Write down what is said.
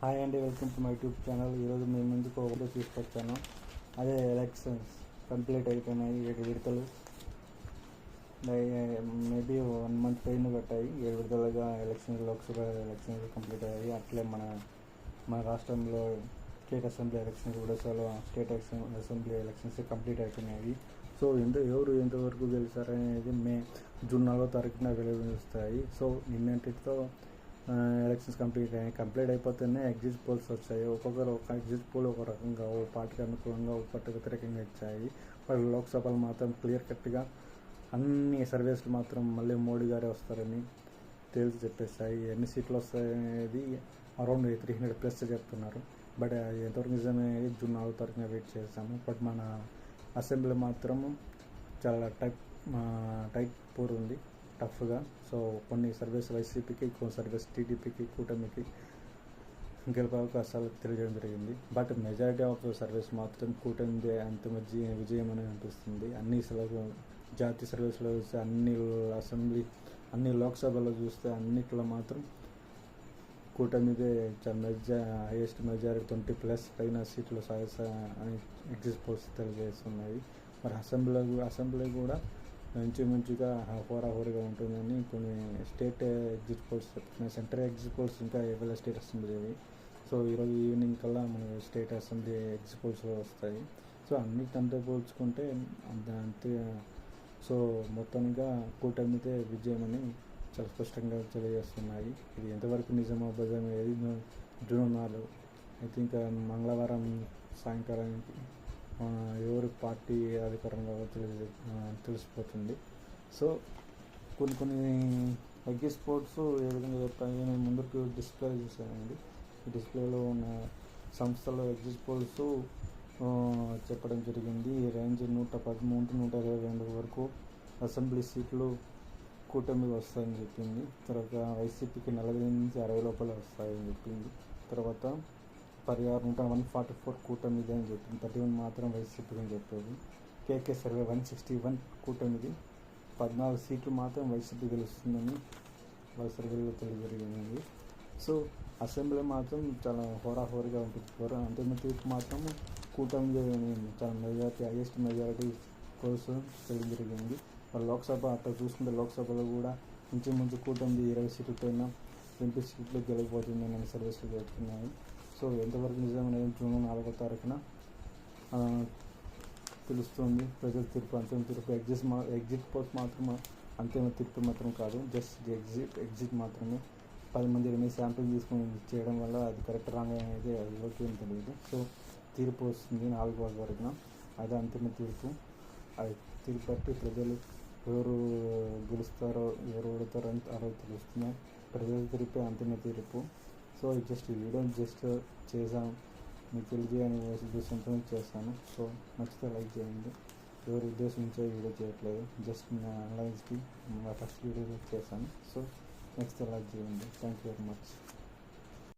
Hi అండి welcome to my YouTube channel ఈరోజు మీ ముందుకు ఒకటి తీసుకొచ్చాను. అదే ఎలక్షన్స్ కంప్లీట్ అయిపోయినాయి. ఏడు విడతలు. మేబీ వన్ మంత్ పైన పట్టాయి ఏడు విడతలుగా ఎలక్షన్స్ లోక్సభ ఎలక్షన్స్ కంప్లీట్ అయ్యాయి. అట్లే మన మన రాష్ట్రంలో స్టేట్ అసెంబ్లీ ఎలక్షన్స్ కూడా స్టేట్ అసెంబ్లీ ఎలక్షన్స్ కంప్లీట్ అయిపోయినాయి. సో ఎంత ఎవరు ఎంతవరకు గెలిచారనేది మే జూన్ నాలుగో తారీఖున వెలువరిస్తాయి సో నిన్నటితో ఎలక్షన్స్ కంప్లీట్ అయ్యాయి కంప్లీట్ అయిపోతేనే ఎగ్జిట్ పోల్స్ వచ్చాయి. ఒక్కొక్కరు ఒక ఎగ్జిట్ పోల్ ఒక రకంగా ఓ పార్టీకి అనుకూలంగా ఒక పార్టీ వ్యతిరేకంగా ఇచ్చాయి. మరి లోక్సభలో మాత్రం క్లియర్ కట్గా అన్ని సర్వీసులు మాత్రం మళ్ళీ మోడీ గారే వస్తారని తేల్చి చెప్పేస్తాయి ఎన్ని సీట్లు వస్తాయనేది అరౌండ్ త్రీ హండ్రెడ్ ప్లస్ చెప్తున్నారు. బట్ అది ఎంతవరకు నిజమనేది జూన్ నాలుగు తారీఖున వెయిట్ చేసాము బట్ మన అసెంబ్లీ మాత్రం చాలా టైప్ టైట్ పూర్ ఉంది. టఫ్గా. సో కొన్ని సర్వీస్ వైసీపీకి కొన్ని సర్వీస్ టీడీపీకి కూటమికి గెలిపే అవకాశాలు తెలియజేయడం జరిగింది. బట్ మెజారిటీ ఆఫ్ సర్వీస్ మాత్రం కూటమిదే అంతిమ విజయం అని అనిపిస్తుంది. అన్ని సెలవు జాతీయ సర్వీస్లో చూస్తే అన్ని అసెంబ్లీ అన్ని లోక్సభలో చూస్తే అన్నిట్లో మాత్రం కూటమిదే మెజా హైయెస్ట్ మెజారిటీ ట్వంటీ ప్లస్ పైన సీట్లు సాధిస్తా అని ఎగ్జిట్ పోల్స్ తెలియజేస్తున్నాయి. మరి అసెంబ్లీ అసెంబ్లీ కూడా ఇంచుమించుగా హోరాహోరీగా ఉంటుందని కొన్ని స్టేట్ ఎగ్జిట్ పోల్స్ చెప్తున్నాయి సెంట్రల్ ఎగ్జిట్ పోల్స్ ఇంకా ఇవాళ స్టేట్ అసెంబ్లీవి సో ఈరోజు ఈవినింగ్ కల్లా మన స్టేట్ అసెంబ్లీ ఎగ్జిట్ పోల్స్ వస్తాయి. సో అన్నిటితో పోల్చుకుంటే అంతే సో మొత్తంగా కూటమితే విజయం అని చాలా స్పష్టంగా తెలియజేస్తున్నాయి. ఇది ఎంతవరకు నిజమో అబద్ధం ఏది జూన్ నాలుగు ఐ థింక్ మంగళవారం సాయంకాలానికి ఎవరు పార్టీ అధికారంగా తెలియ తెలిసిపోతుంది. సో కొన్ని కొన్ని ఎగ్గి స్పోర్ట్స్ ఏ విధంగా చెప్తాయి నేను ముందుకు డిస్ప్లే చేశానండి డిస్ప్లేలో ఉన్న సంస్థలో ఎగ్జిట్ స్పోర్ట్స్ చెప్పడం జరిగింది. ఈ రేంజ్ నూట పదమూడు నూట ఇరవై రెండు వరకు అసెంబ్లీ సీట్లు కూటమి వస్తాయని చెప్పింది. తర్వాత వైసీపీకి నలభై నుంచి అరవై లోపల వస్తాయని చెప్పింది. తర్వాత పరిహారం నూట వన్ ఫార్టీ ఫోర్ కూటమిది అని చెప్పింది థర్టీ వన్ మాత్రం వైసీపీ అని చెప్పేది KK survey one sixty one కూటమిది. పద్నాలుగు సీట్లు మాత్రం వైసీపీ గెలుస్తుందని వాళ్ళ సర్వేలో తెలియజరిగింది సో అసెంబ్లీ మాత్రం చాలా హోరాహోరీగా ఉంటుంది. హోరా అంతిమ తీర్పు మాత్రం కూటమి చాలా మెజారిటీ హైయెస్ట్ మెజారిటీ కోసం తెలియజరిగింది మరి లోక్సభ అట్లా చూసుకుంటే లోక్సభలో కూడా ఇంచుమించు కూటమి ఇరవై సీట్ల పైన ఎంపీ సీట్లు గెలిపోతుందని నేను సర్వీసులు చెప్తున్నాయి. సో ఎంతవరకు నిజమనేది జూన్ నాలుగో తారీఖున తెలుస్తుంది. ప్రజల తీర్పు అంతిమ తీర్పు ఎగ్జిట్ మా ఎగ్జిట్ పోస్ట్ మాత్రం అంతిమ తీర్పు మాత్రం కాదు. జస్ట్ ఎగ్జిట్ ఎగ్జిట్ మాత్రమే. పది మంది ఇరవై శాంపిల్ తీసుకొని చేయడం వల్ల అది కరెక్ట్ రాంగ్ అనేది ఎవరికి ఓకే అని తెలియదు. సో తీర్పు వస్తుంది నాలుగో వరకున అది అంతిమ తీర్పు. అది తీర్పు బట్టి ప్రజలు ఎవరు గెలుస్తారో ఎవరు ఓడతారో అని అలా తెలుస్తున్నాయి ప్రజల తీర్పే అంతిమ తీర్పు. సో జస్ట్ ఈ వీడియో జస్ట్ చేసాం మీకు తెలియజేయని ఉద్దేశంతో చేస్తాను. సో నచ్చితే లైక్ చేయండి. ఎవరి ఉద్దేశించే వీడియో చేయట్లేదు. జస్ట్ నా అనలైజ్కి ఫస్ట్ వీడియో చేశాను. సో నెక్స్ట్ లైక్ చేయండి. Thank you very much